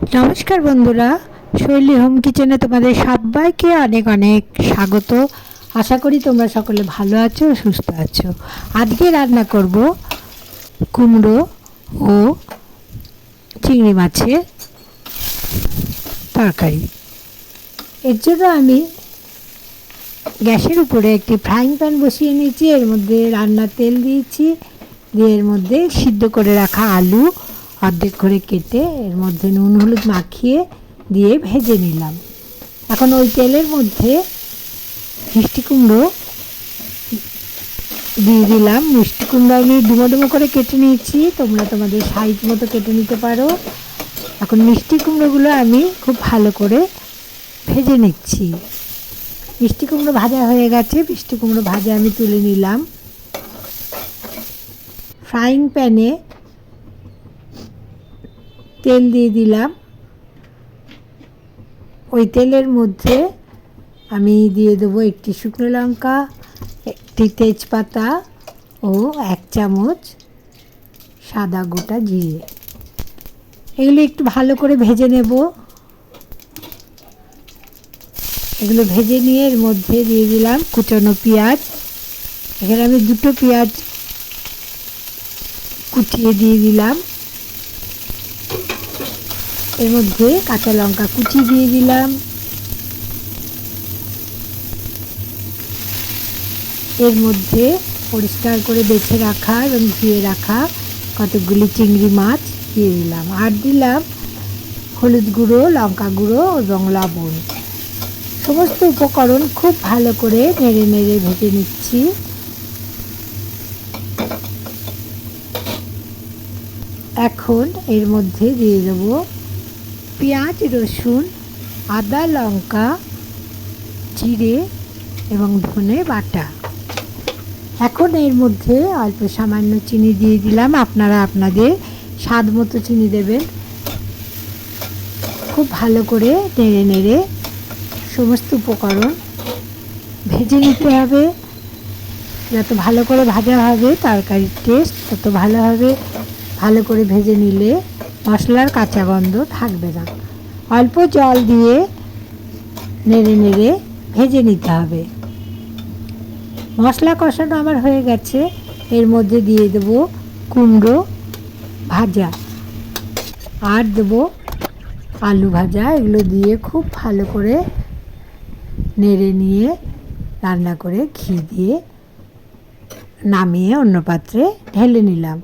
নমস্কার বন্ধুরা, শৈলী হোম কিচেনে তোমাদের সবাইকে অনেক অনেক স্বাগত। আশা করি তোমরা সকলে ভালো আছো, সুস্থ আছো। আজকে রান্না করব কুমড়ো ও চিংড়ি মাছের তরকারি। এর জন্য আমি গ্যাসের উপরে একটি ফ্রাইং প্যান বসিয়ে নিয়েছি, এর মধ্যে রান্নার তেল দিয়েছি, দিয়ে এর মধ্যে সিদ্ধ করে রাখা আলু অর্ধেক করে কেটে এর মধ্যে নুন, হলুদ মাখিয়ে দিয়ে ভেজে নিলাম। এখন ওই তেলের মধ্যে মিষ্টি কুমড়ো দিয়ে দিলাম। মিষ্টি কুমড়ো আমি ডুমো ডুমো করে কেটে নিয়েছি। তোমরা তোমাদের সাইজ মতো কেটে নিতে পারো। এখন মিষ্টি কুমড়োগুলো আমি খুব ভালো করে ভেজে নিচ্ছি। মিষ্টি কুমড়ো ভাজা হয়ে গেছে। মিষ্টি কুমড়ো ভাজা আমি তুলে নিলাম। ফ্রাইং প্যানে তেল দিয়ে দিলাম। ওই তেলের মধ্যে আমি দিয়ে দেবো একটি শুকনো লঙ্কা, একটি তেজপাতা ও এক চামচ সাদা গোটা জিরে। এগুলো একটু ভালো করে ভেজে নেব। এগুলো ভেজে নিয়ে এর মধ্যে দিয়ে দিলাম কুচানো পেঁয়াজ। এখানে আমি দুটো পেঁয়াজ কুচিয়ে দিয়ে দিলাম। এর মধ্যে কাঁচা লঙ্কা কুচি দিয়ে দিলাম। এর মধ্যে পরিষ্কার করে বেছে রাখা এবং ধুয়ে রাখা কতগুলি চিংড়ি মাছ দিয়ে দিলাম। আর দিলাম হলুদ গুঁড়ো, লঙ্কা গুঁড়ো এবং লবণ। সমস্ত উপকরণ খুব ভালো করে নেড়ে নেড়ে ভেজে নিচ্ছি। এখন এর মধ্যে দিয়ে দেবো পেঁয়াজ, রসুন, আদা, লঙ্কা, জিরে এবং ধনে বাটা। এখন এর মধ্যে অল্প সামান্য চিনি দিয়ে দিলাম। আপনারা আপনাদের স্বাদ মতো চিনি দেবেন। খুব ভালো করে নেড়ে নেড়ে সমস্ত উপকরণ ভেজে নিতে হবে। যত ভালো করে ভাজা হবে, তরকারির টেস্ট তত ভালো হবে। ভালো করে ভেজে নিলে মশলার কাঁচা গন্ধ থাকবে না। অল্প জল দিয়ে নেড়ে নেড়ে ভেজে নিতে হবে। মশলা কষানো আমার হয়ে গেছে। এর মধ্যে দিয়ে দেবো কুমড়ো ভাজা। আর দেবো আলু ভাজা। এগুলো দিয়ে খুব ভালো করে নেড়ে নিয়ে রান্না করে ঘি দিয়ে নামিয়ে অন্য পাত্রে ঢেলে নিলাম।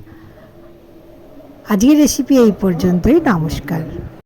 আজকের রেসিপি এই পর্যন্তই নমস্কার।